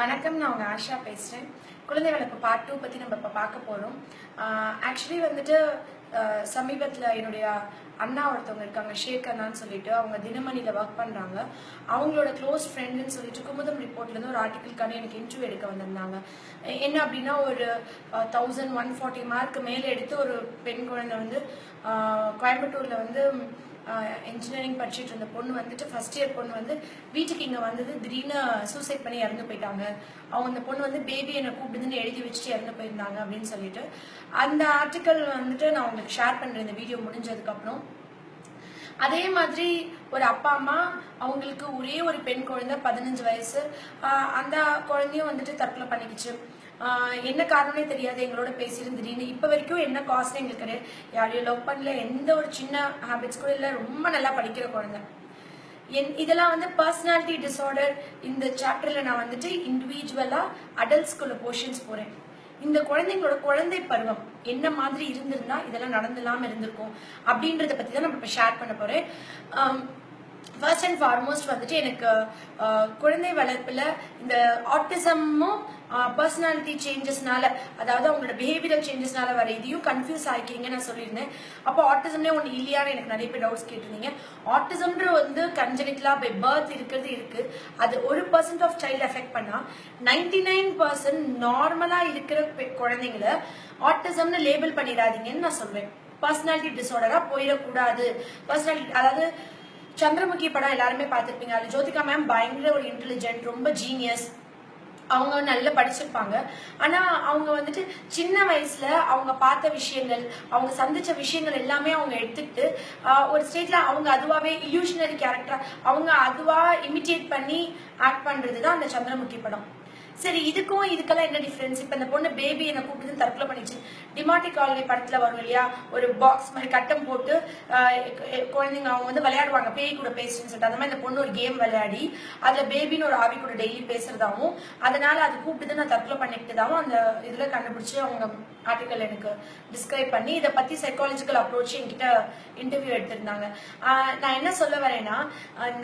வணக்கம் நான் உங்க ஆஷா பேசுறேன். குழந்தை வளர்ப்பு பார்ட் டூ பத்தி நம்ம இப்ப பார்க்க போறோம். ஆக்சுவலி வந்துட்டு சமீபத்தில் என்னுடைய அண்ணா ஒருத்தவங்க இருக்காங்க ஷேக் அண்ணான்னு சொல்லிட்டு அவங்க தினமணியில் ஒர்க் பண்ணுறாங்க அவங்களோட க்ளோஸ் ஃப்ரெண்டுன்னு சொல்லிட்டு குமுதம் ரிப்போர்ட்லேருந்து ஒரு ஆர்டிக்கிள்கான எனக்கு இன்டர்வியூ எடுக்க வந்திருந்தாங்க. என்ன அப்படின்னா ஒரு தௌசண்ட் ஒன் ஃபார்ட்டி மார்க் மேலே எடுத்து ஒரு பெண் குழந்தை வந்து கோயம்புத்தூரில் வந்து இன்ஜினியரிங் படிச்சுட்டு இருந்த பொண்ணு வந்துட்டு ஃபர்ஸ்ட் இயர் பொண்ணு வந்து வீட்டுக்கு இங்கே வந்தது திடீர்னு சூசைட் பண்ணி இறந்து போயிட்டாங்க. அவங்க அந்த பொண்ணு வந்து பேபி என்னை கூப்பிடுதுன்னு எழுதி வச்சுட்டு இறந்து போயிருந்தாங்க அப்படின்னு சொல்லிட்டு. அந்த ஆர்டிக்கல் வந்துட்டு நான் உங்களுக்கு ஷேர் பண்ணுறேன் இந்த வீடியோ முடிஞ்சதுக்கப்புறம் அதே மாதிரி ஒரு அப்பா அம்மா அவங்களுக்கு ஒரே ஒரு பெண் குழந்தை பதினஞ்சு வயசு. அந்த குழந்தையும் வந்துட்டு தற்கொலை பண்ணிக்கிச்சு. என்ன காரணமே தெரியாது. எங்களோட பேசியிருந்துட்டீங்க திடீர்னு இப்போ வரைக்கும் என்ன காஸ்ட் எங்களுக்கு கிடையாது. யாரையும் லவ் பண்ணல. எந்த ஒரு சின்ன ஹேபிட்ஸ் கூட இல்லை. ரொம்ப நல்லா படிக்கிற குழந்தை. என் இதெல்லாம் வந்து பர்சனாலிட்டி டிஸார்டர் இந்த சாப்டரில் நான் வந்துட்டு இண்டிவிஜுவலாக அடல்ட்ஸ்குள்ள போர்ஷன்ஸ் போகிறேன் இந்த குழந்தைங்களோட குழந்தை பருவம் என்ன மாதிரி இருந்திருந்தா இதெல்லாம் நடந்துலாம இருந்திருக்கும் அப்படின்றத பத்தி தான் நம்ம இப்ப ஷேர் பண்ண போறேன். ஃபர்ஸ்ட் அண்ட் ஃபார்மோஸ்ட் வந்துட்டு எனக்கு குழந்தை வளர்ப்புல இந்த ஆட்டிசமும் பர்சனாலிட்டி சேஞ்சஸ்னால அதாவது அவங்களோட பிஹேவியரல் சேஞ்சஸ்னால வர இதையும் கன்ஃபியூஸ் ஆகிக்கிறீங்க நான் சொல்லியிருந்தேன். அப்போ ஆட்டிசம்னே ஒன்று இல்லையான்னு எனக்கு நிறைய பேர் டவுட்ஸ் கேட்டிருந்தீங்க. ஆட்டிசம்ன்ற வந்து கன்ஜெனிட்லா பை பர்த் இருக்கிறது இருக்கு. அது ஒரு பர்சன்ட் ஆஃப் சைல்டு எஃபெக்ட் பண்ணா நைன்டி நைன் பர்சன்ட் நார்மலா இருக்கிற பெ- குழந்தைங்கள ஆட்டிசம்னு லேபிள் பண்ணிடாதீங்கன்னு நான் சொல்றேன் பர்சனாலிட்டி டிசார்டரா போயிடக்கூடாது. பர்சனாலிட்டி அதாவது சந்திரமுகி படம் எல்லாருமே பார்த்துருப்பீங்க. அது ஜோதிகா மேம் பயங்கர ஒரு இன்டெலிஜென்ட் ரொம்ப ஜீனியஸ் அவங்க நல்லா படிச்சிருப்பாங்க. ஆனா அவங்க வந்துட்டு சின்ன வயசுல அவங்க பார்த்த விஷயங்கள் அவங்க சந்திச்ச விஷயங்கள் எல்லாமே அவங்க எடுத்துக்கிட்டு ஒரு ஸ்டேட்ல அவங்க அதுவாவே இல்யூஷனரி கேரக்டரா அவங்க அதுவா இமிட்டேட் பண்ணி ஆக்ட் பண்றது தான் அந்த சந்திரமுகி படம். சரி இதுக்கும் இதுக்கெல்லாம் என்ன டிஃபரன்ஸ் இப்ப இந்த பொண்ணு பேபி என்ன கூப்பிட்டு தற்கொலை பண்ணிச்சு. டிமாட்டி காலனி படத்துல வரும் இல்லையா? ஒரு பாக்ஸ் மாதிரி கட்டம் போட்டு குழந்தைங்க அவங்க வந்து விளையாடுவாங்க. பேய் கூட பேசுன்னு சொல்லிட்டு. அந்த மாதிரி இந்த பொண்ணு ஒரு கேம் விளையாடி அதுல பேபின்னு ஒரு ஆவி கூட டெய்லி பேசுறதாவும் அதனால அது கூப்பிட்டு நான் தற்கொலை பண்ணிக்கிட்டதாவும் அந்த இதுல கண்டுபிடிச்சு அவங்க ஆர்டிக்கல் எனக்கு டிஸ்கிரைப் பண்ணி இதை பத்தி சைக்காலஜிக்கல் அப்ரோச் என்கிட்ட இன்டர்வியூ எடுத்திருந்தாங்க. நான் என்ன சொல்ல வரேன்னா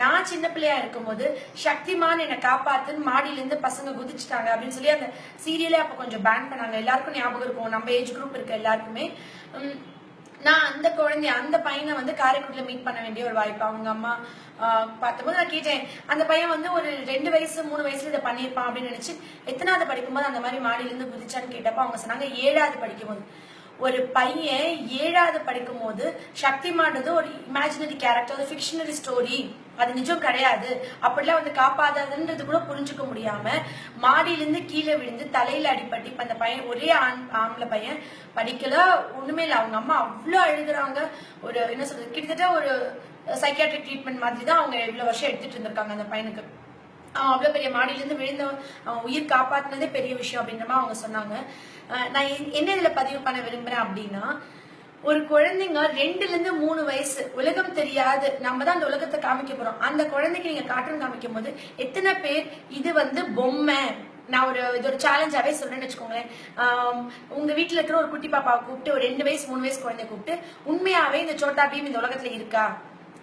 நான் சின்ன பிள்ளையா இருக்கும்போது சக்திமான் என்னை காப்பாத்துன்னு மாடியிலேருந்து பசங்க குதிச்சு குதிச்சுட்டாங்க அப்படின்னு சொல்லி அந்த சீரியலே அப்போ கொஞ்சம் பேன் பண்ணாங்க. எல்லாருக்கும் ஞாபகம் இருக்கும். நம்ம ஏஜ் குரூப் இருக்க எல்லாருக்குமே. நான் அந்த குழந்தைய அந்த பையனை வந்து காரைக்குடியில மீட் பண்ண வேண்டிய ஒரு வாய்ப்பு. அவங்க அம்மா பார்த்தபோது நான் கேட்டேன் அந்த பையன் வந்து ஒரு ரெண்டு வயசு மூணு வயசுல இதை பண்ணியிருப்பான் அப்படின்னு நினைச்சு எத்தனாவது படிக்கும்போது அந்த மாதிரி மாடியிலேருந்து குதிச்சான்னு கேட்டப்ப அவங்க சொன்னாங்க ஏழாவது படிக்கும்போது. ஒரு பையன் ஏழாவது படிக்கும் போது சக்திமானது ஒரு இமேஜினரி கேரக்டர் ஒரு ஃபிக்ஷனரி ஸ்டோரி அது நிஜம் கிடையாது. அப்படிலாம் வந்து காப்பாதாதுன்றது கூட புரிஞ்சுக்க முடியாம மாடியிலிருந்து கீழே விழுந்து தலையில அடிப்பட்டு இப்ப அந்த பையன் ஒரே ஆண் ஆம்பளை பையன் படிக்கல. ஒண்ணுமே இல்லை. அவங்க அம்மா அவ்வளோ அழுகுறாங்க ஒரு என்ன சொல்றது? கிட்டத்தட்ட ஒரு சைக்கியாட்ரிக் ட்ரீட்மெண்ட் மாதிரி தான் அவங்க இவ்வளவு வருஷம் எடுத்துட்டு இருந்திருக்காங்க அந்த பையனுக்கு. அவன் அவ்வளவு பெரிய மாடியிலிருந்து விழுந்த உயிர் காப்பாத்துனதே பெரிய விஷயம் அப்படின்ற மாதிரி அவங்க சொன்னாங்க. நான் என்ன இதுல பதிவு பண்ண விரும்புறேன் அப்படின்னா ஒரு குழந்தைங்க ரெண்டுல இருந்து மூணு வயசு உலகம் தெரியாது நம்ம தான் அந்த உலகத்தை காமிக்க போறோம். அந்த குழந்தைக்கு நீங்க கார்ட்டூன் காமிக்கும் போது எத்தனை பேர் இது வந்து பொம்மை? நான் ஒரு இது ஒரு சேலஞ்சாவே சொல்றேன்னு வச்சுக்கோங்களேன். உங்க வீட்டுல இருக்கிற ஒரு குட்டி பாப்பாவை கூப்பிட்டு ஒரு ரெண்டு வயசு மூணு வயசு குழந்தைய கூப்பிட்டு உண்மையாவே இந்த சோட்டா பீம் இந்த உலகத்துல இருக்கா?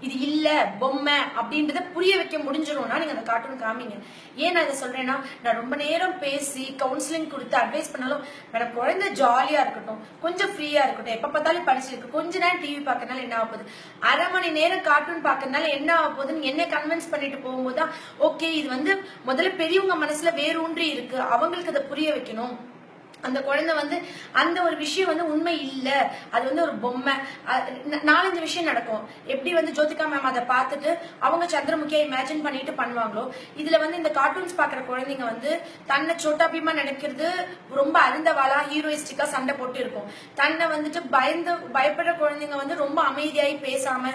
இது இல்ல பொம்மை அப்படின்றத புரிய வைக்க முடிஞ்சிடும்னா நீங்க அந்த கார்ட்டூன் காமிங்க. ஏன் நான் இதை சொல்றேன்னா நான் ரொம்ப நேரம் பேசி கவுன்சிலிங் கொடுத்து அட்வைஸ் பண்ணாலும் மேடம் குழந்தை ஜாலியா இருக்கட்டும் கொஞ்சம் ஃப்ரீயா இருக்கட்டும் எப்ப பார்த்தாலும் படிச்சிருக்கு. கொஞ்ச நேரம் டிவி பார்க்கறதுனால என்ன ஆக போகுது அரை மணி நேரம் கார்ட்டூன் பார்க்கறதுனால என்ன ஆக போகுதுன்னு என்ன கன்வின்ஸ் பண்ணிட்டு போகும்போது தான் ஓகே இது வந்து முதல்ல பெரியவங்க மனசுல வேரூன்றி இருக்கு. அவங்களுக்கு அதை புரிய வைக்கணும். அந்த குழந்தை வந்து அந்த ஒரு விஷயம் வந்து உண்மை இல்ல. அது வந்து ஒரு பொம்மை. நாலஞ்சு விஷயம் நடக்கும். எப்படி வந்து ஜோதிகா மேம் அதை பார்த்துட்டு அவங்க சந்திரமுகியா இமேஜின் பண்ணிட்டு பண்ணுவாங்களோ இதுல வந்து இந்த கார்ட்டூன்ஸ் பாக்குற குழந்தைங்க வந்து தன்னை சோட்டா பீமா நினைக்கிறது ரொம்ப அருந்தவாளா ஹீரோயிஸ்டிக்கா சண்டை போட்டு இருக்கும். தன்னை வந்துட்டு பயந்து பயப்படுற குழந்தைங்க வந்து ரொம்ப அமைதியாகி பேசாம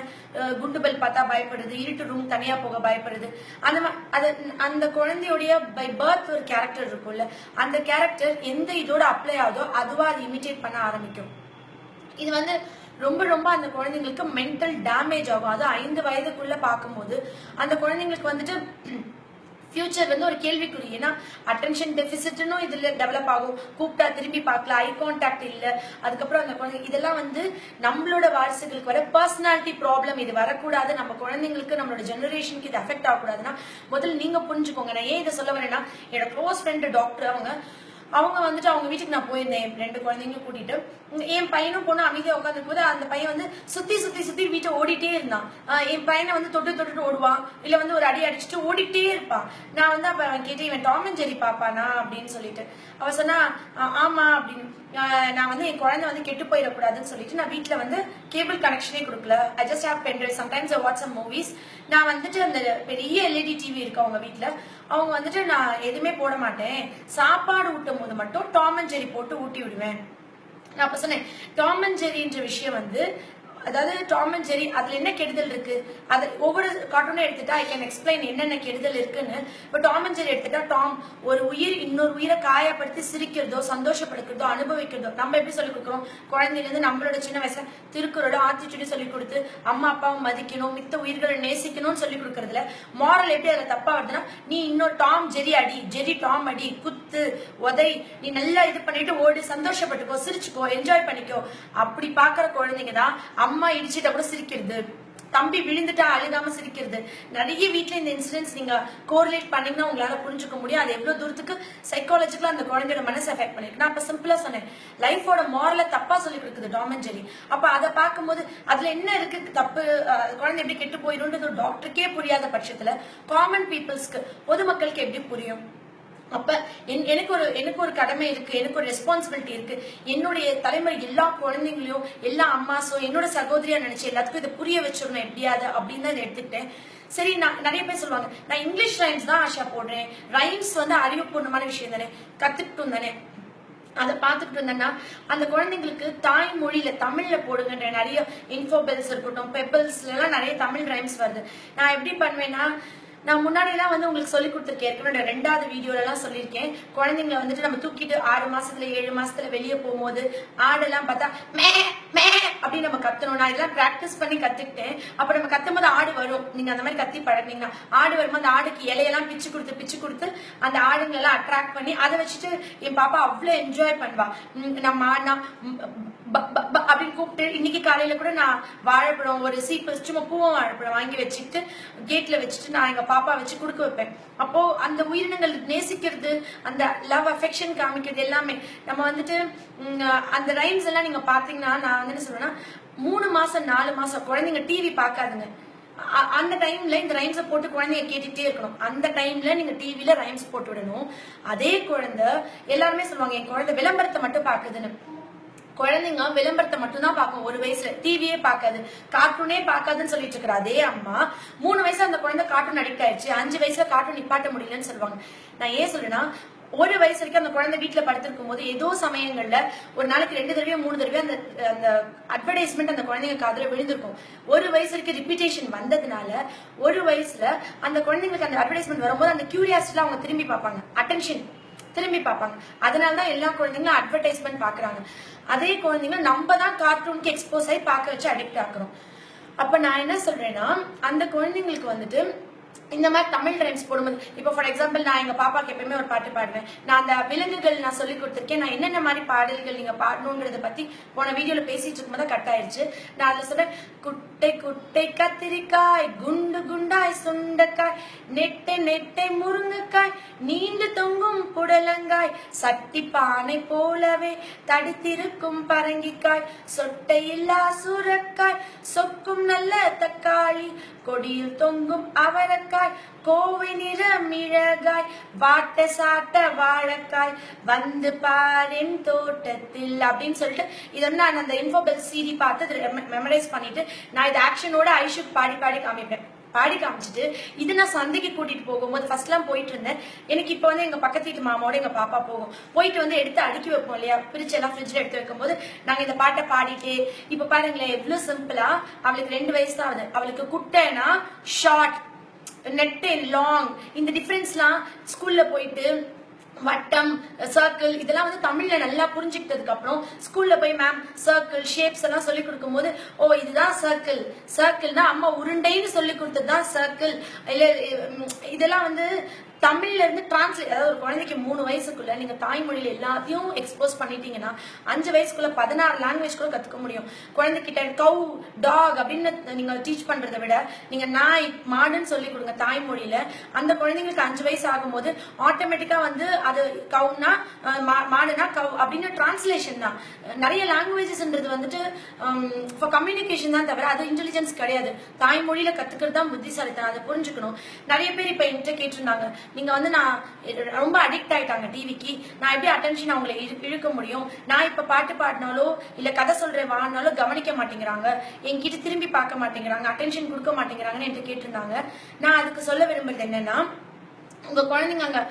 குண்டு பெல் பார்த்தா பயப்படுது இருட்டு ரூம் தனியா போக பயப்படுது. அந்த அது அந்த குழந்தையுடைய பை பர்த் ஒரு கேரக்டர் இருக்கும்ல அந்த கேரக்டர் எந்த எதோட அப்ளை ஆகுதோ அதுவாக அது இமிட்டேட் பண்ண ஆரம்பிக்கும். இது வந்து ரொம்ப ரொம்ப அந்த குழந்தைங்களுக்கு மென்டல் டேமேஜ் ஆகும் அது ஐந்து வயதுக்குள்ள பார்க்கும்போது அந்த குழந்தைங்களுக்கு வந்துட்டு ஃபியூச்சர் வந்து ஒரு கேள்விக்குறி. ஏன்னா அட்டென்ஷன் டெபிசிட்னும் இதில் டெவலப் ஆகும். கூப்பிட்டா திரும்பி பார்க்கல ஐ கான்டாக்ட் இல்லை. அதுக்கப்புறம் அந்த குழந்தை இதெல்லாம் வந்து நம்மளோட வாரிசுகளுக்கு வர பர்சனாலிட்டி ப்ராப்ளம் இது வரக்கூடாது. நம்ம குழந்தைங்களுக்கு நம்மளோட ஜெனரேஷனுக்கு இது அஃபெக்ட் ஆகக்கூடாதுன்னா முதல்ல நீங்கள் புரிஞ்சுக்கோங்க. நான் ஏன் இதை சொல்ல வரேன்னா என்னோட க்ளோஸ் ஃப்ரெண்டு டாக்டர் அவங்க அவங்க வந்துட்டு அவங்க வீட்டுக்கு நான் போயிருந்தேன். என் ரெண்டு குழந்தைங்களும் கூட்டிட்டு. என் பையனும் பொண்ணு அமைதியா உட்காந்து போது அந்த பையன் வந்து சுத்தி சுத்தி சுத்தி வீட்டை ஓடிட்டே இருந்தான். என் பையனை வந்து தொட்டு தொட்டுட்டு ஓடுவான் இல்ல வந்து ஒரு அடி அடிச்சுட்டு ஓடிட்டே இருப்பான் நான் வந்து அப்ப அவன் கேட்டேன் இவன் டாமன் ஜெரி பாப்பானா? அப்படின்னு சொல்லிட்டு. அவ சொன்னா ஆமா அப்படின்னு. நான் வந்து என் குழந்தை வந்து கெட்டு போயிடக்கூடாதுன்னு சொல்லிட்டு நான் வீட்டில் வந்து கேபிள் கனெக்ஷனே கொடுக்கல. I just have pendrive sometimes sometimes watch um movies நான் வந்துட்டு அந்த பெரிய எல்இடி டிவி இருக்கு அவங்க வீட்டில் அவங்க வந்துட்டு நான் எதுவுமே போட மாட்டேன். சாப்பாடு ஊட்டும் போது மட்டும் டாம் அண்ட் ஜெரி போட்டு ஊட்டி விடுவேன். நான் அப்போ சொன்னேன் டாம் அண்ட் ஜெரின்ற விஷயம் வந்து அதாவது டாம் அண்ட் ஜெரி அதுல என்ன கெடுதல் இருக்கு? அது ஒவ்வொரு கார்ட்டூனும் எடுத்துட்டா ஐ கேன் எக்ஸ்பிளைன் என்னென்ன கெடுதல் இருக்குன்னு. இப்போ டாம் அண்ட் ஜெரி எடுத்துட்டா டாம் ஒரு உயிர் இன்னொரு உயிரை காயப்படுத்தி சிரிக்கிறதோ சந்தோஷப்படுக்கிறதோ அனுபவிக்கிறதோ நம்ம எப்படி சொல்லி கொடுக்குறோம்? குழந்தையில இருந்து நம்மளோட சின்ன வயசுல திருக்குறளோ ஆத்திச்சுடி சொல்லி கொடுத்து அம்மா அப்பாவை மதிக்கணும் மித்த உயிர்களை நேசிக்கணும்னு சொல்லி கொடுக்கறதுல மாரல் எப்படி அதில் தப்பா வருதுன்னா நீ இன்னொரு டாம் ஜெரி அடி ஜெரி டாம் அடி குத்து உதை நீ நல்லா இது பண்ணிட்டு ஓடி சந்தோஷப்பட்டுக்கோ சிரிச்சுக்கோ என்ஜாய் பண்ணிக்கோ. அப்படி பாக்குற குழந்தைங்க தான் அம்மா இடிச்சிட்டா கூட சிரிக்கிறது. தம்பி விழுந்துட்டா அழுகாம சிரிக்கிறது. நிறைய வீட்டுல இந்த இன்சிடென்ட்ஸ் நீங்க கோரிலேட் பண்ணீங்கன்னா உங்களால புரிஞ்சுக்க முடியும். அது எவ்வளவு தூரத்துக்கு சைக்காலஜிக்கலா அந்த குழந்தையோட மனசை அஃபெக்ட் பண்ணிருக்கு. நான் அப்ப சிம்பிளா சொன்னேன். லைஃபோட மாரல தப்பா சொல்லி கொடுக்குது டாமஞ்சரி ஜெரி அப்ப அதை பார்க்கும்போது அதுல என்ன இருக்கு? தப்பு குழந்தை எப்படி கெட்டு போயிடும்ன்றது ஒரு டாக்டருக்கே புரியாத பட்சத்துல காமன் பீப்புள்ஸ்க்கு பொதுமக்களுக்கு எப்படி புரியும்? அப்ப என்- எனக்கு ஒரு எனக்கு ஒரு கடமை இருக்கு எனக்கு ஒரு ரெஸ்பான்சிபிலிட்டி இருக்கு. என்னுடைய தலைமுறை எல்லா குழந்தைங்களையும் எல்லா அம்மாஸோ என்னோட சகோதரியா நினைச்சு எல்லாத்துக்கும் இதை புரிய வச்சிடணும் எப்படியாது அப்படின்னு தான் இதை எடுத்துக்கிட்டேன். சரி நான் நிறைய பேர் சொல்லுவாங்க நான் இங்கிலீஷ் ரைம்ஸ் தான் ஆஷா போடுறேன். ரைம்ஸ் வந்து அறிவுபூர்ணமான விஷயம் தானே கத்துக்கிட்டும் தானே. அதை பார்த்துட்டு இருந்தேன்னா அந்த குழந்தைங்களுக்கு தாய்மொழியில தமிழ்ல போடுங்கன்ற நிறைய இன்ஃபோபெல்ஸ் இருக்கட்டும் பெப்பல்ஸ்ல எல்லாம் நிறைய தமிழ் ரைம்ஸ் வருது. நான் எப்படி பண்ணுவேன்னா நான் முன்னாடி எல்லாம் வந்து உங்களுக்கு சொல்லி கொடுத்துருக்கேன். ஏற்கனவே ரெண்டாவது வீடியோல எல்லாம் சொல்லியிருக்கேன். குழந்தைங்களை வந்துட்டு நம்ம தூக்கிட்டு ஆறு மாசத்துல ஏழு மாசத்துல வெளியே போகும்போது ஆடெல்லாம் பார்த்தா மே மே அப்படி நம்ம கத்தணும் நான் இதெல்லாம் பிராக்டிஸ் பண்ணி கத்துக்கிட்டேன் அப்ப நம்ம கத்தும் போது ஆடு வரும். நீங்க அந்த மாதிரி கத்தி பழகினீங்கன்னா ஆடு வரும்போது அந்த ஆடுக்கு இலையெல்லாம் பிச்சு கொடுத்து பிச்சு கொடுத்து அந்த ஆடுங்களை எல்லாம் அட்ராக்ட் பண்ணி அதை வச்சுட்டு என் பாப்பா அவ்வளவு என்ஜாய் பண்ணுவா. நம்ம ஆடினா ப- அப்படின்னு கூப்பிட்டு இன்னைக்கு காலையில கூட நான் வாழைப்பழம் ஒரு சீப்பு சும்மா பூவம் வாழைப்பழம் வாங்கி வச்சுட்டு கேட்ல வச்சுட்டு நான் எங்க பாப்பா வச்சு கொடுக்க வைப்பேன். அப்போ அந்த உயிரினங்கள் நேசிக்கிறது அந்த லவ் அஃபெக்ஷன் காமிக்கிறது எல்லாமே நம்ம வந்துட்டு அந்த ரைம்ஸ் எல்லாம் நீங்க பாத்தீங்கன்னா நான் வந்து என்ன சொல்றேன்னா மூணு மாசம் நாலு மாசம் குழந்தைங்க டிவி பார்க்காதுங்க. அந்த டைம்ல இந்த ரைம்ஸை போட்டு குழந்தைங்க கேட்டுட்டே இருக்கணும். அந்த டைம்ல நீங்க டிவில ரைம்ஸ் போட்டு விடணும். அதே குழந்தை எல்லாருமே சொல்லுவாங்க என் குழந்தை விளம்பரத்தை மட்டும் பாக்குதுன்னு குழந்தைங்க விளம்பரத்தை மட்டும்தான் பார்க்கும். ஒரு வயசுல டிவியே பார்க்காது. கார்ட்டூனே பார்க்காதுன்னு சொல்லிட்டு இருக்கிற அதே அம்மா மூணு வயசுல அந்த குழந்தை கார்ட்டூன் அடிக்ட் ஆயிடுச்சு. அஞ்சு வயசுல கார்ட்டூன் நிப்பாட்ட முடியலன்னு சொல்லுவாங்க. நான் ஏன் சொல்றேன்னா ஒரு வயசு வரைக்கும் அந்த குழந்தை வீட்டுல படுத்திருக்கும் போது ஏதோ சமயங்கள்ல ஒரு நாளைக்கு ரெண்டு தடவையோ மூணு தடவையோ அந்த அந்த அட்வர்டைஸ்மெண்ட் அந்த குழந்தைங்க காதல விழுந்திருக்கும். ஒரு வயசு வரைக்கும் ரிப்பீட்டேஷன் வந்ததுனால ஒரு வயசுல அந்த குழந்தைங்களுக்கு அந்த அட்வர்டைஸ்மெண்ட் வரும்போது அந்த கியூரியாசிட்டில அவங்க திரும்பி பார்ப்பாங்க. அட்டென்ஷன் திரும்பி பார்ப்பாங்க. அதனால தான் எல்லா குழந்தைங்களும் அட்வர்டைஸ்மெண்ட் பாக்குறாங்க. அதே குழந்தைங்க நம்ம தான் கார்ட்டூனுக்கு எக்ஸ்போஸ் ஆகி பார்க்க வச்சு அடிக்ட் ஆக்குறோம். அப்ப நான் என்ன சொல்றேன்னா அந்த குழந்தைங்களுக்கு வந்துட்டு இந்த மாதிரி தமிழ் ரைம்ஸ் போடும்போது இப்போ ஃபார் எக்ஸாம்பிள் நான் எங்கள் பாப்பாக்கு எப்பயுமே ஒரு பாட்டு பாடுவேன். நான் அந்த விலங்குகள் நான் சொல்லி கொடுத்துருக்கேன். நான் என்னென்ன மாதிரி பாடல்கள் நீங்கள் பாடணுங்கிறத பற்றி போன வீடியோவில் பேசிட்டு இருக்கும்போது கட் ஆயிடுச்சு நான் அதில் சொன்னேன் குட்டை குட்டை கத்திரிக்காய் குண்டு குண்டாய் சுண்டக்காய் நெட்டை நெட்டை முருங்கைக்காய் நீண்டு தொங்கும் புடலங்காய் சட்டி பானை போலவே தடித்திருக்கும் பரங்கிக்காய் சொட்டையில்லா சுரக்காய் சொக்கும் நல்ல தக்காளி கொடியில் தொங்கும் அவரக்காய் கோவை நிற மிளகாய் வாட்ட சாட்ட வாழைக்காய் வந்து பாரின் தோட்டத்தில் அப்படின்னு சொல்லிட்டு இது வந்து நான் அந்த இன்ஃபோபெல் சீடி பார்த்து மெமரைஸ் பண்ணிட்டு நான் இது ஆக்ஷனோட ஐஷுக்கு பாடி பாடி காமிப்பேன். பாடி காமிச்சிட்டு இது நான் சந்தைக்கு கூட்டிட்டு போகும்போது ஃபர்ஸ்ட் எல்லாம் போயிட்டு இருந்தேன். எனக்கு இப்போ வந்து எங்க பக்கத்து வீட்டு மாமாவோட எங்க பாப்பா போகும். போயிட்டு வந்து எடுத்து அடுக்கி வைப்போம் இல்லையா? பிரிச்சு எல்லாம் ஃப்ரிட்ஜ்ல எடுத்து வைக்கும்போது நாங்க இந்த பாட்டை பாடிட்டு இப்ப பாருங்களேன் எவ்வளவு சிம்பிளா அவளுக்கு ரெண்டு வயசு தான் ஆகுது. அவளுக்கு குட்டைனா ஷார்ட் நெட் லாங் இந்த டிஃப்ரென்ஸ்லாம் ஸ்கூல்ல போயிட்டு வட்டம் சர்க்கிள் இதெல்லாம் வந்து தமிழ்ல நல்லா புரிஞ்சுக்கிட்டதுக்கு அப்புறம் ஸ்கூல்ல போய் மேம் சர்க்கிள் ஷேப்ஸ் எல்லாம் சொல்லி கொடுக்கும்போது ஓ இதுதான் சர்க்கிள் சர்க்கிள்னா அம்மா உருண்டைன்னு சொல்லி கொடுத்தது தான் சர்க்கிள் இல்ல இதெல்லாம் வந்து தமிழ்ல இருந்து டிரான்ஸ்லேட் அதாவது ஒரு குழந்தைக்கு மூணு வயசுக்குள்ள நீங்க தாய்மொழியில எல்லாத்தையும் எக்ஸ்போஸ் பண்ணிட்டீங்கன்னா அஞ்சு வயசுக்குள்ள பதினாறு லாங்குவேஜ் கூட கத்துக்க முடியும். குழந்தைகிட்ட கவு டாக் அப்படின்னு நீங்க டீச் பண்றதை விட நீங்க நாய் மாடுன்னு சொல்லி கொடுங்க தாய்மொழியில அந்த குழந்தைங்களுக்கு அஞ்சு வயசு ஆகும்போது ஆட்டோமேட்டிக்கா வந்து அது கவுனா மாடுனா கவு அப்படின்னு டிரான்ஸ்லேஷன் தான். நிறைய லாங்குவேஜஸ்ன்றது வந்துட்டு இப்போ கம்யூனிகேஷன் தான் தவிர அது இன்டெலிஜென்ஸ் கிடையாது. தாய்மொழியில கத்துக்கிறது தான் புத்திசாலித்தனம் அதை புரிஞ்சுக்கணும். நிறைய பேர் இப்ப என்கிட்ட கேட்டிருந்தாங்க. நீங்க வந்து நான் ரொம்ப அடிக்ட் ஆயிட்டாங்க டிவிக்கு நான் எப்படி அட்டென்ஷன் அவங்களை இழு- இழுக்க முடியும்? நான் இப்ப பாட்டு பாடினாலோ இல்ல கதை சொல்றேன் வானாலோ கவனிக்க மாட்டேங்கிறாங்க. என்கிட்ட திரும்பி பார்க்க மாட்டேங்கிறாங்க. அட்டென்ஷன் கொடுக்க மாட்டேங்கிறாங்கன்னு என்கிட்ட கேட்டிருந்தாங்க. நான் அதுக்கு சொல்ல விரும்புறது என்னன்னா உங்க குழந்தைங்க அங்க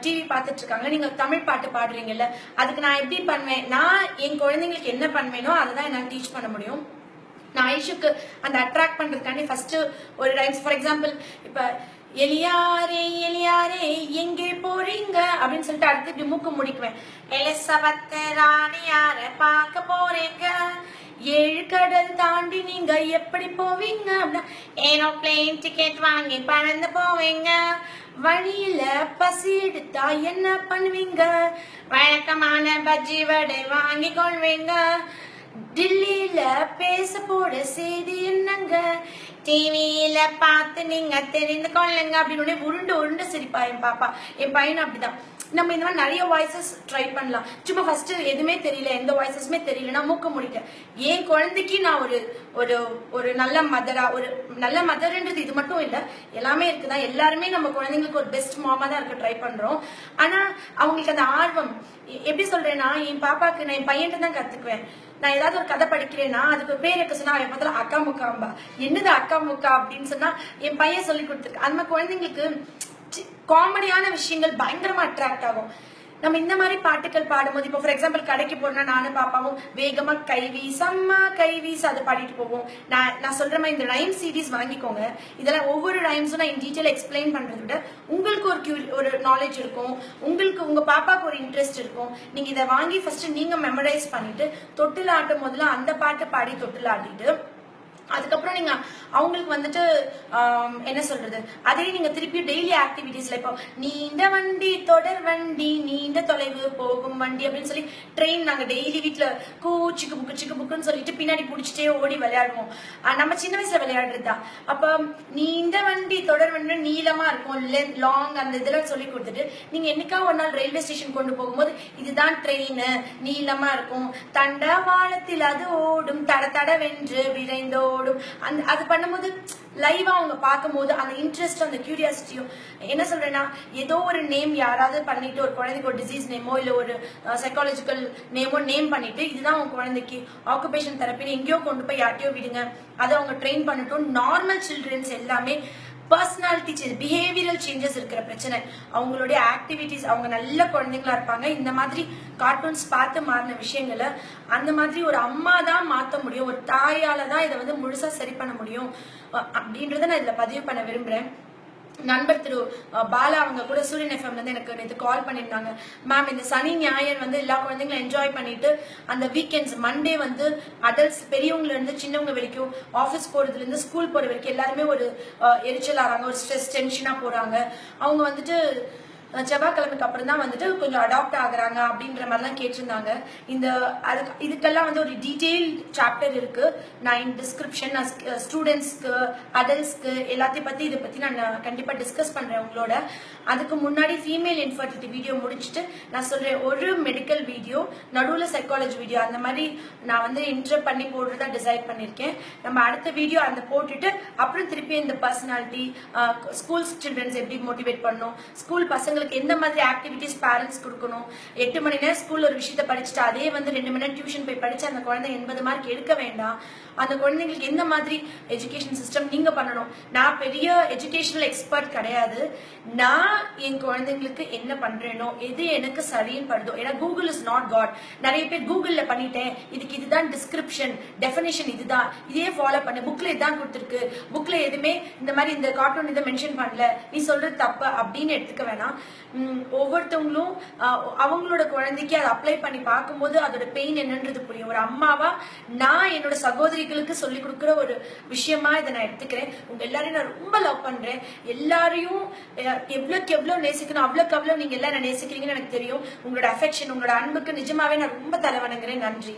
டிவி பார்த்துட்டு இருக்காங்க. நீங்க தமிழ் பாட்டு பாடுறீங்கல்ல அதுக்கு நான் எப்படி பண்ணுவேன்? நான் என் குழந்தைங்களுக்கு என்ன பண்ணுவேனோ அதை தான் என்னால் டீச் பண்ண முடியும். நான் ஐஷுக்கு அந்த அட்ராக்ட் பண்றதுக்காண்டி ஃபர்ஸ்ட் ஒரு ரைம்ஸ் ஃபார் எக்ஸாம்பிள் இப்போ எலியாரே எலியாரே எங்கே போறீங்க? அப்படின்னு சொல்லிட்டு அடுத்து இப்படி மூக்கு முடிக்குவேன். எலிசபெத் ராணியார பார்க்க போறீங்க? ஏழு கடல் தாண்டி நீங்க எப்படி போவீங்க? அப்படின்னா ஏரோப்ளேன் டிக்கெட் வாங்கி பறந்து போவீங்க. வழியில பசி எடுத்தா என்ன பண்ணுவீங்க? வழக்கமான பஜ்ஜி வடை வாங்கி கொள்வீங்க. டில்லியில பேச போட செய்தி என்னங்க? டிவியில பார்த்து நீங்க தெரிந்து கொள்ளுங்க அப்படின்னு உடனே உருண்டு உருண்டு சிரிப்பா என் பாப்பா. என் பையன் அப்படிதான். நம்ம இந்த மாதிரி நிறைய வாய்ஸஸ் ட்ரை பண்ணலாம். சும்மா ஃபர்ஸ்ட் எதுவுமே தெரியல எந்த வாய்ஸஸுமே தெரியலன்னா மூக்க முடிட்டேன் என் குழந்தைக்கு நான் ஒரு ஒரு ஒரு நல்ல மதரா ஒரு நல்ல மதர்ன்றது இது மட்டும் இல்லை எல்லாமே இருக்குதான் எல்லாருமே நம்ம குழந்தைங்களுக்கு ஒரு பெஸ்ட் மாமா தான் இருக்க ட்ரை பண்றோம். ஆனா அவங்களுக்கு அந்த ஆர்வம் எப்படி சொல்றேன்னா என் பாப்பாக்கு நான் என் பையன்ட்டு தான் கத்துக்குவேன். நான் ஏதாவது ஒரு கதை படிக்கிறேன்னா அதுக்கு பேர் இருக்க சொன்னா என் பார்த்தாலும் அக்கா முக்காம்பா. என்னது அக்கா முக்கா அப்படின்னு சொன்னா என் பையன் சொல்லி கொடுத்துருக்கு அந்த மாதிரி குழந்தைங்களுக்கு காமெடியான விஷயங்கள் பயங்கரமா அட்ராக்ட் ஆகும். நம்ம இந்த மாதிரி பாட்டுகள் பாடும்போது இப்போ ஃபார் எக்ஸாம்பிள் கடைக்கு போனா நானும் பாப்பாவும் வேகமா கைவி சம்மா கைவீஸ் அது பாடிட்டு போவோம். நான் நான் சொல்ற மாதிரி இந்த ரைம் சீரிஸ் வாங்கிக்கோங்க. இதெல்லாம் ஒவ்வொரு ரைம்ஸும் நான் இன் டீட்டெயில் எக்ஸ்பிளைன் பண்றதை விட உங்களுக்கு ஒரு கியூ ஒரு நாலேஜ் இருக்கும். உங்களுக்கு உங்க பாப்பாவுக்கு ஒரு இன்ட்ரெஸ்ட் இருக்கும். நீங்க இதை வாங்கி ஃபர்ஸ்ட் நீங்க மெமரைஸ் பண்ணிட்டு தொட்டில் ஆட்டும் போதுல அந்த பாட்டு பாடி தொட்டில் ஆட்டிட்டு அதுக்கப்புறம் நீங்க அவங்களுக்கு வந்துட்டு என்ன சொல்றது? அதே நீங்க திருப்பி டெய்லி ஆக்டிவிட்டீஸ்ல இப்போ நீண்ட வண்டி தொடர் வண்டி நீண்ட தொலைவு போகும் வண்டி அப்படின்னு சொல்லி ட்ரெயின் நாங்க டெய்லி வீட்டுல கூச்சுக்கு புக்கு சிக்கு புக்குன்னு சொல்லிட்டு பின்னாடி புடிச்சிட்டே ஓடி விளையாடுவோம். நம்ம சின்ன வயசுல விளையாடுறதா அப்ப நீண்ட வண்டி தொடர் வண்டி நீளமா இருக்கும் லாங் அந்த இதெல்லாம் சொல்லி கொடுத்துட்டு நீங்க என்னைக்கா ஒரு நாள் ரயில்வே ஸ்டேஷன் கொண்டு போகும்போது இதுதான் ட்ரெயின் நீளமா இருக்கும். தண்டவாளத்தில் அது ஓடும் தட தட வென்று விரைந்தோ ஓடும் அந்த அது பண்ணும்போது லைவா அவங்க பார்க்கும்போது அந்த இன்ட்ரெஸ்ட் அந்த கியூரியாசிட்டியும் என்ன சொல்றேன்னா ஏதோ ஒரு நேம் யாராவது பண்ணிட்டு ஒரு குழந்தைக்கு ஒரு டிசீஸ் நேமோ இல்ல ஒரு சைக்காலஜிக்கல் நேமோ நேம் பண்ணிட்டு இதுதான் அவங்க குழந்தைக்கு ஆக்குபேஷன் தெரப்பின்னு எங்கேயோ கொண்டு போய் யார்ட்டையோ விடுங்க. அதை அவங்க ட்ரெயின் பண்ணட்டும். நார்மல் சில்ட்ரன்ஸ் எல்லாமே பர்சனாலிட்டி சேஞ்ச் பிஹேவியரல் சேஞ்சஸ் இருக்கிற பிரச்சனை. அவங்களுடைய ஆக்டிவிட்டிஸ் அவங்க நல்ல குழந்தைங்களா இருப்பாங்க. இந்த மாதிரி கார்ட்டூன்ஸ் பார்த்து மாறின விஷயங்களை அந்த மாதிரி ஒரு அம்மா தான் மாற்ற முடியும். ஒரு தாயால தான் இதை வந்து முழுசா சரி பண்ண முடியும். அப்படின்றத நான் இதுல பதிவு பண்ண விரும்புறேன். நண்பர் திரு பாலா அவங்க கூட சூரியன் எஃப்எம்ல இருந்து எனக்கு நேற்று கால் பண்ணியிருந்தாங்க மேம் இந்த சனி ஞாயிறு வந்து எல்லா குழந்தைங்களும் என்ஜாய் பண்ணிட்டு அந்த வீக்கெண்ட்ஸ் மண்டே வந்து அடல்ட்ஸ் பெரியவங்கல இருந்து சின்னவங்க வரைக்கும் ஆஃபீஸ் போறதுல இருந்து ஸ்கூல் போற வரைக்கும் எல்லாருமே ஒரு எரிச்சல் ஆறாங்க ஒரு ஸ்ட்ரெஸ் டென்ஷனா போறாங்க. அவங்க வந்துட்டு செவ்வாய்க்கிழமைக்கு அப்புறம் தான் வந்துட்டு கொஞ்சம் அடாப்ட் ஆகுறாங்க அப்படின்ற மாதிரிலாம் கேட்டிருந்தாங்க. இந்த அதுக்கு இதுக்கெல்லாம் வந்து ஒரு டீட்டெயில் சாப்டர் இருக்கு. நான் டிஸ்கிரிப்ஷன் நான் ஸ்டூடெண்ட்ஸ்க்கு அடல்ட்ஸ்க்கு எல்லாத்தையும் பற்றி இதை பற்றி நான் கண்டிப்பாக டிஸ்கஸ் பண்ணுறேன் உங்களோட. அதுக்கு முன்னாடி ஃபீமேல் இன்ஃபர்டிலிட்டி வீடியோ முடிச்சுட்டு நான் சொல்கிறேன் ஒரு மெடிக்கல் வீடியோ நடுவில் சைக்காலஜி வீடியோ அந்த மாதிரி நான் வந்து இன்டர் பண்ணி போடுறதா டிசைட் பண்ணியிருக்கேன் நம்ம அடுத்த வீடியோ அந்த போட்டுட்டு அப்புறம் திருப்பி இந்த பர்சனாலிட்டி ஸ்கூல் சில்ட்ரன்ஸ் எப்படி மோட்டிவேட் பண்ணணும் ஸ்கூல் பசங்க பசங்களுக்கு எந்த மாதிரி ஆக்டிவிட்டிஸ் பேரண்ட்ஸ் கொடுக்கணும்? எட்டு மணி நேரம் ஸ்கூல்ல ஒரு விஷயத்த படிச்சுட்டு அதே வந்து ரெண்டு மணி நேரம் டியூஷன் போய் படிச்சு அந்த குழந்தை எண்பது மார்க் எடுக்க வேண்டாம். அந்த குழந்தைங்களுக்கு எந்த மாதிரி எஜுகேஷன் சிஸ்டம் நீங்க பண்ணணும்? நான் பெரிய எஜுகேஷனல் எக்ஸ்பர்ட் கிடையாது. நான் என் குழந்தைங்களுக்கு என்ன பண்றேனோ எது எனக்கு சரின்னு படுதோ ஏன்னா கூகுள் இஸ் நாட் காட் நிறைய பேர் கூகுள்ல பண்ணிட்டேன். இதுக்கு இதுதான் டிஸ்கிரிப்ஷன் டெஃபினேஷன் இதுதான். இதே ஃபாலோ பண்ண. புக்ல இதுதான் கொடுத்துருக்கு. புக்ல எதுவுமே இந்த மாதிரி இந்த கார்ட்டூன் இதை மென்ஷன் பண்ணல. நீ சொல்றது தப்பு அப்படின்னு எடுத்துக்க வேணாம். ஒவ்வொருத்தவங்களும் அவங்களோட குழந்தைக்கு அதை அப்ளை பண்ணி பார்க்கும்போது அதோட பெயின் என்னன்றது புரியும். ஒரு அம்மாவா நான் என்னோட சகோதரிகளுக்கு சொல்லி கொடுக்குற ஒரு விஷயமா இதை நான் எடுத்துக்கிறேன். உங்க எல்லாரையும் நான் ரொம்ப லவ் பண்றேன். எல்லாரையும் எவ்வளோக்கு எவ்வளோ எவ்வளவு நேசிக்கணும் அவ்வளோக்கு அவ்வளோ நீங்க என்ன நேசிக்கிறீங்கன்னு எனக்கு தெரியும். உங்களோட அஃபெக்ஷன் உங்களோட அன்புக்கு நிஜமாவே நான் ரொம்ப தலை வணங்குறேன். நன்றி.